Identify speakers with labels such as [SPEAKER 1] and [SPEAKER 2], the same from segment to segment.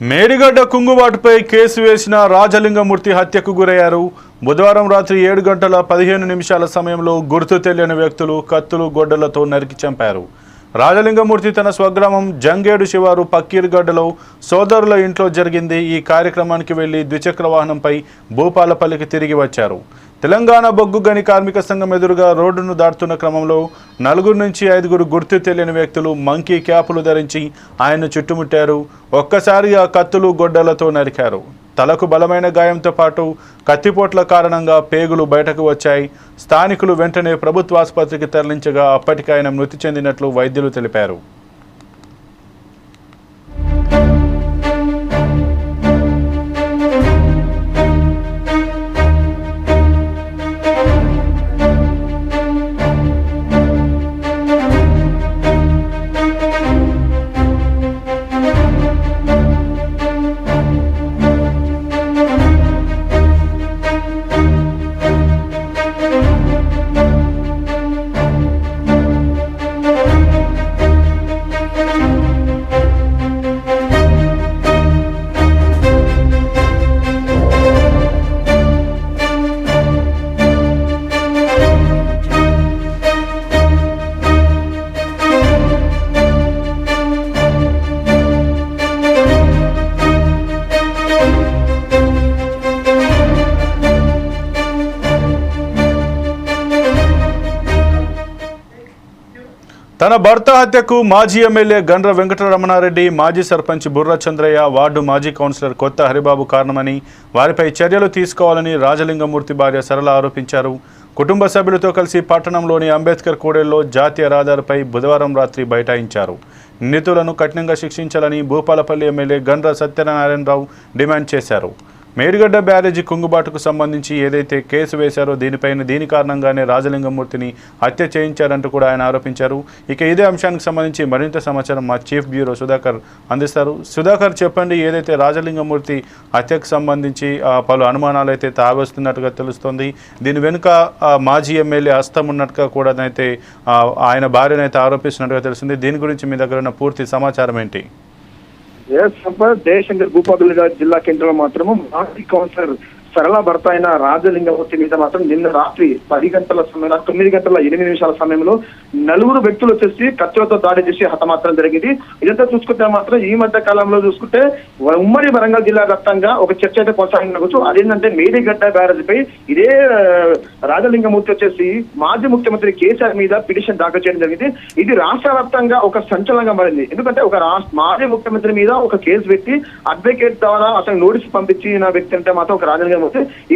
[SPEAKER 1] Medigadda కుంగుబాటుపై case వేసిన రాజలింగమూర్తి హత్యకు గురయ్యారు. బుధవారం రాత్రి ఏడు గంటల పదిహేను నిమిషాల సమయంలో గుర్తు తెలియని వ్యక్తులు కత్తులు గొడ్డలతో నరికి చంపారు. రాజలింగమూర్తి తన స్వగ్రామం జంగేడు శివారు పక్కీర్గడ్డలో సోదరుల ఇంట్లో జరిగింది. ఈ కార్యక్రమానికి వెళ్ళి ద్విచక్ర వాహనంపై భూపాలపల్లికి తిరిగి వచ్చారు. తెలంగాణ బొగ్గు గని కార్మిక సంఘం ఎదురుగా రోడ్డును దాటుతున్న క్రమంలో నలుగురు నుంచి ఐదుగురు గుర్తు తెలియని వ్యక్తులు మంకీ క్యాపులు ధరించి ఆయన్ను చుట్టుముట్టారు. ఒక్కసారిగా కత్తులు గొడ్డలతో నరికారు. తలకు బలమైన గాయంతో పాటు కత్తిపోట్ల కారణంగా పేగులు బయటకు వచ్చాయి. స్థానికులు వెంటనే ప్రభుత్వాసుపత్రికి తరలించగా అప్పటికి ఆయన మృతి చెందినట్లు వైద్యులు తెలిపారు. తన భర్త హత్యకు మాజీ ఎమ్మెల్యే గండ్ర వెంకటరమణారెడ్డి మాజీ సర్పంచ్ బుర్ర చంద్రయ్య వార్డు మాజీ కౌన్సిలర్ కొత్త హరిబాబు కారణమని వారిపై చర్యలు తీసుకోవాలని రాజలింగమూర్తి భార్య సరళ ఆరోపించారు. కుటుంబ సభ్యులతో కలిసి పట్టణంలోని అంబేద్కర్ కూడెల్లో జాతీయ రహదారిపై బుధవారం రాత్రి బైఠాయించారు. నిందితులను కఠినంగా శిక్షించాలని భూపాలపల్లి ఎమ్మెల్యే గండ్ర సత్యనారాయణరావు డిమాండ్ చేశారు. మేడిగడ్డ బ్యారేజీ కుంగుబాటుకు సంబంధించి ఏదైతే కేసు వేశారో దీనిపైన దీని కారణంగానే రాజలింగమూర్తిని హత్య చేయించారంటూ కూడా ఆయన ఆరోపించారు. ఇక ఇదే అంశానికి సంబంధించి మరింత సమాచారం మా చీఫ్ బ్యూరో సుధాకర్ అందిస్తారు. సుధాకర్ చెప్పండి ఏదైతే రాజలింగమూర్తి హత్యకు సంబంధించి పలు అనుమానాలు అయితే తాగొస్తున్నట్టుగా తెలుస్తోంది. దీని వెనుక మాజీ ఎమ్మెల్యే హస్తం ఉన్నట్టుగా కూడా అయితే ఆయన భార్యనైతే ఆరోపిస్తున్నట్టుగా తెలుస్తుంది. దీని గురించి మీ దగ్గర ఉన్న పూర్తి సమాచారం ఏంటి?
[SPEAKER 2] ఎస్ సంపత్ జయశంకర్ గారి జిల్లా కేంద్రంలో మాత్రము మాజీ కౌన్సిలర్ సరళ భర్త అయిన రాజలింగమూర్తి మీద మాత్రం నిన్న రాత్రి పది గంటల సమయంలో తొమ్మిది గంటల ఎనిమిది నిమిషాల సమయంలో నలుగురు వ్యక్తులు వచ్చేసి కత్తులతో దాడి చేసి హతమాత్రం జరిగింది. ఇదంతా చూసుకుంటే మాత్రం ఈ మధ్య కాలంలో చూసుకుంటే ఉమ్మడి వరంగల్ జిల్లా వ్యాప్తంగా ఒక చర్చ అయితే కొనసాగించవచ్చు. అదేంటంటే మేడిగడ్డ బ్యారేజ్ పై ఇదే రాజలింగమూర్తి వచ్చేసి మాజీ ముఖ్యమంత్రి కేసీఆర్ మీద పిటిషన్ దాఖలు చేయడం జరిగింది. ఇది రాష్ట్ర వ్యాప్తంగా ఒక సంచలనంగా మారింది. ఎందుకంటే ఒక మాజీ ముఖ్యమంత్రి మీద ఒక కేసు పెట్టి అడ్వకేట్ ద్వారా అతను నోటీస్ పంపించిన వ్యక్తి అంటే మాత్రం ఒక రాజలింగం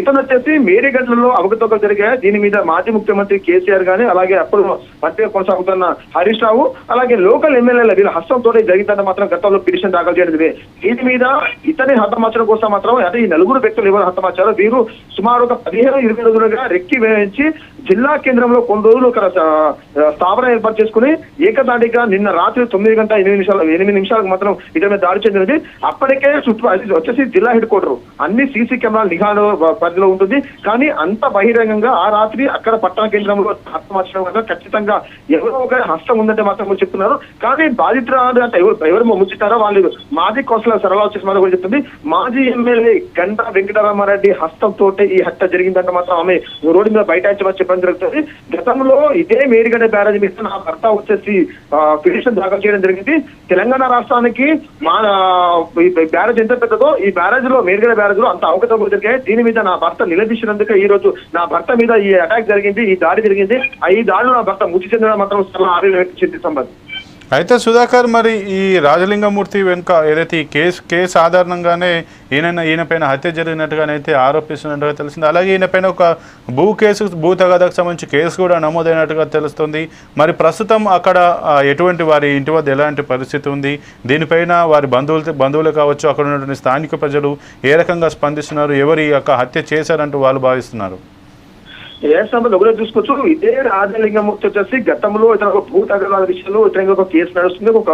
[SPEAKER 2] ఇతను వచ్చేసి మేడిగడ్డలో అవకతవకలు జరిగాయి. దీని మీద మాజీ ముఖ్యమంత్రి కేసీఆర్ గాని అలాగే అప్పుడు మంత్రిగా కొనసాగుతున్న హరీష్ రావు అలాగే లోకల్ ఎమ్మెల్యేల వీళ్ళ హస్తంతో జరిగిందంటే మాత్రం గతంలో పిటిషన్ దాఖలు చేయడం దీని మీద ఇతని హతమార్చడం కోసం మాత్రం అంటే ఈ నలుగురు వ్యక్తులు ఎవరు హతమార్చారో వీరు సుమారు ఒక పదిహేను ఇరవై రోజులుగా రెక్కి వేయించి జిల్లా కేంద్రంలో కొన్ని రోజులు ఒక స్థాపన స్థావరం ఏర్పాటు చేసుకుని ఏకదాటిగా నిన్న రాత్రి తొమ్మిది గంట ఎనిమిది నిమిషాలు ఎనిమిది నిమిషాలకు మాత్రం ఇతని దాడి చెందినది అప్పటికే చుట్టూ వచ్చేసి జిల్లా హెడ్ క్వార్టర్. అన్ని సీసీ కెమెరాల నిఘాలో పరిధిలో ఉంటుంది. కానీ అంత బహిరంగంగా ఆ రాత్రి అక్కడ పట్టణ కేంద్రంలో హస్తమార్చడం వల్ల ఖచ్చితంగా ఎవరో ఒక హస్తం ఉందంటే మాత్రం చెప్తున్నారు. కానీ బాధితురాలు అంటే ఎవరు ఎవరు ముంచుతారో వాళ్ళు మాజీ కౌన్సిలర్ సరళ వచ్చేసి మాత్రం కూడా చెప్తుంది. మాజీ ఎమ్మెల్యే గంట వెంకటరామారెడ్డి హస్తంతో ఈ హత్య జరిగిందంటే మాత్రం ఆమె రోడ్డు మీద బైఠాయించమని చెప్పడం జరుగుతుంది. గతంలో ఇదే మేడిగడ్డ బ్యారేజ్ మీద నా భర్త వచ్చేసి పిటిషన్ దాఖలు చేయడం జరిగింది. తెలంగాణ రాష్ట్రానికి మా బ్యారేజ్ ఎంత పెద్దదో ఈ బ్యారేజ్లో మేడిగడ్డ బ్యారేజ్లో అంత అవకతవకలు జరిగాయి. దీని మీద నా భర్త నిలదీసినందుకే ఈ రోజు నా భర్త మీద ఈ అటాక్ జరిగింది ఈ దాడి జరిగింది. ఈ దాడిలో నా భర్త మృతి చెందడం మాత్రం చాలా ఆవేదన వ్యక్తం చెంది సంబంధం.
[SPEAKER 1] అయితే సుధాకర్ మరి ఈ రాజలింగమూర్తి వెనుక ఏదైతే ఈ కేసు కేసు ఆధారంగానే ఈయన ఈయన పైన హత్య జరిగినట్టుగానైతే ఆరోపిస్తున్నట్టుగా తెలిసింది అలాగే ఈయన పైన ఒక భూ కేసు భూ తగాదాకు సంబంధించి కేసు కూడా నమోదైనట్టుగా తెలుస్తుంది. మరి ప్రస్తుతం అక్కడ ఎటువంటి వారి ఇంటి వద్ద ఎలాంటి పరిస్థితి ఉంది? దీనిపైన వారి బంధువులు బంధువులు కావచ్చు అక్కడ ఉన్నటువంటి స్థానిక ప్రజలు ఏ రకంగా స్పందిస్తున్నారు? ఎవరు ఈ యొక్క హత్య చేశారంటూ వాళ్ళు భావిస్తున్నారు?
[SPEAKER 2] ఏ సంబంధం చూసుకోవచ్చు. ఇదే రాజలింగమూర్తి వచ్చేసి గతంలో ఇతను ఒక భూత విషయంలో ఇతనికి ఒక కేసు నడుస్తుంది ఒక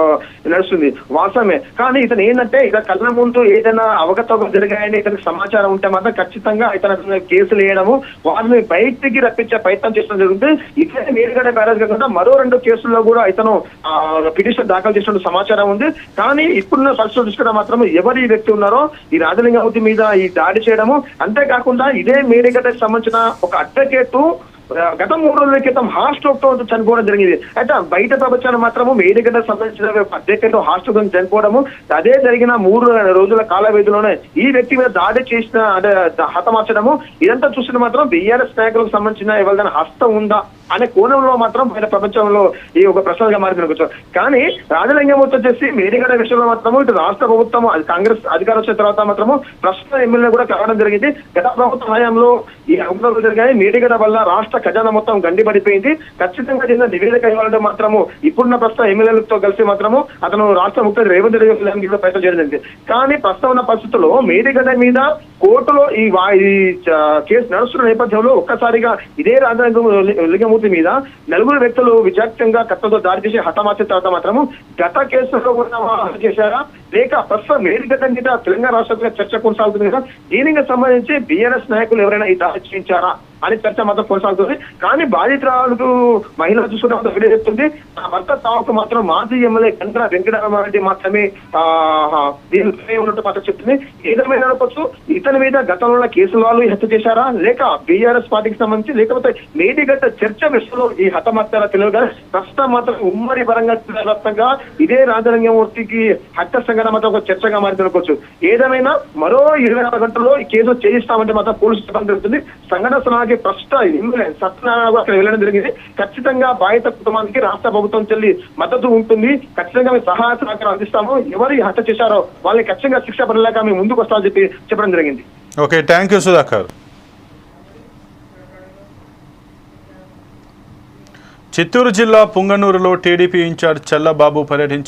[SPEAKER 2] నడుస్తుంది వాస్తవమే. కానీ ఇతను ఏంటంటే ఇక కళ్ళ ముందు ఏదైనా అవగతవ జరిగాయని ఇతనికి సమాచారం ఉంటే మాత్రం ఖచ్చితంగా ఇతను కేసులు వేయడము వారిని బయటికి రప్పించే ప్రయత్నం చేయడం జరుగుతుంది. ఇదే మేలుగడ బ్యారేజ్ కాకుండా మరో రెండు కేసుల్లో కూడా ఇతను పిటిషన్ దాఖలు చేసిన సమాచారం ఉంది. కానీ ఇప్పుడున్న పరిస్థితులు చూసుకుంటే మాత్రం ఎవరు ఈ వ్యక్తి ఉన్నారో ఈ రాజలింగమూర్తి మీద ఈ దాడి చేయడము అంతేకాకుండా ఇదే మేడిగడ్డకి సంబంధించిన ఒక అడ్వకేట్ గత మూడు రోజుల క్రితం హార్ట్ స్ట్రోక్తో చనిపోవడం జరిగింది. అయితే బయట ప్రపంచాన్ని మాత్రము మేడిగడ్డ సంబంధించిన అడ్వకేట్ హార్ట్ స్ట్రోక్ చనిపోవడము అదే జరిగిన మూడు రోజుల కాల వ్యధిలోనే ఈ వ్యక్తి మీద దాడి చేసిన అంటే హతమార్చడము ఇదంతా చూసిన మాత్రం బీఆర్ఎస్ నాయకులకు సంబంధించిన ఎవరిదైనా హస్తం ఉందా? అనే కోణంలో మాత్రం పైన ప్రపంచంలో ఈ ఒక ప్రశ్నగా మారింది అనుకోవచ్చు. కానీ రాజలింగమూర్తి వచ్చేసి మేడిగడ విషయంలో మాత్రము ఇటు రాష్ట్ర ప్రభుత్వం కాంగ్రెస్ అధికారం వచ్చిన తర్వాత మాత్రము ప్రస్తుత ఎమ్మెల్యే కూడా కలవడం జరిగింది. గత ప్రభుత్వ హయాంలో ఈ అవకాశాలు జరిగాయి. మేడిగడ వల్ల రాష్ట్ర ఖజానా మొత్తం గండిపడిపోయింది ఖచ్చితంగా చేసిన నివేదిక ఇవ్వాలంటే మాత్రము ఇప్పుడున్న ప్రస్తుత ఎమ్మెల్యేలతో కలిసి మాత్రము అతను రాష్ట్ర ముఖ్యమంత్రి రేవంత్ రెడ్డి ప్రయత్నం చేయడం జరిగింది. కానీ ప్రస్తుతం ఉన్న పరిస్థితుల్లో మేడిగడ మీద కోర్టులో ఈ ఈ చ- కేసు నడుస్తున్న నేపథ్యంలో ఒక్కసారిగా ఇదే రాజలింగమూర్తి మీద నలుగురు వ్యక్తులు విచక్షంగా కత్తతో దాడి చేసి హతమార్చిన తర్వాత మాత్రము గత కేసులో కూడా చేశారా? లేక ప్రస్తుతం మేడిగడ్డ మీద తెలంగాణ రాష్ట్రంగా చర్చ కొనసాగుతుంది కదా? దీనికి సంబంధించి బీఆర్ఎస్ నాయకులు ఎవరైనా ఈ దాడి చేయించారా అని చర్చ మాత్రం కొనసాగుతుంది. కానీ బాధితురాలకు మహిళ చూసుకుంటే వీడియో చెప్తుంది. భర్త తావకు మాత్రం మాజీ ఎమ్మెల్యే గంటల వెంకటరామారెడ్డి మాత్రమే దీనికి దీనిపై ఉన్నట్టు మాత్రం చెప్తుంది. ఏదేమైనా అనుకోవచ్చు? ఇతని మీద గతంలో ఉన్న కేసుల వాళ్ళు హత్య చేశారా? లేక బీఆర్ఎస్ పార్టీకి సంబంధించి లేకపోతే మేడిగట్ట చర్చ విషయంలో ఈ హతమార్చారా తెలియదు కానీ ప్రస్తుతం మాత్రం ఉమ్మడి వరంగల్ వ్యాప్తంగా ఇదే రాజరంగమూర్తికి హత్య తెలంగాణ మాత్రం ఒక చర్చగా మారింది అనుకోవచ్చు. ఏదేమైనా మరో ఇరవై నాలుగు గంటల్లో ఈ కేసు చేయిస్తామంటే మాత్రం పోలీసు చెప్పడం జరుగుతుంది సంఘటన స్థలానికి ప్రస్తుత సత్యనారాయణ అక్కడ వెళ్ళడం జరిగింది. ఖచ్చితంగా బాధిత కుటుంబానికి రాష్ట్ర ప్రభుత్వం చెల్లి మద్దతు ఉంటుంది. ఖచ్చితంగా మేము సహాయ సహకారం అందిస్తాము. ఎవరు హత్య చేశారో వాళ్ళని ఖచ్చితంగా శిక్ష పడలేక మేము ముందుకు వస్తామని చెప్పి చెప్పడం జరిగింది.
[SPEAKER 1] Okay thank you Sudhakar. Chittoor జిల్లా పుంగనూరులో టీడీపీ ఇన్ఛార్జ్ చల్లబాబు పర్యటించి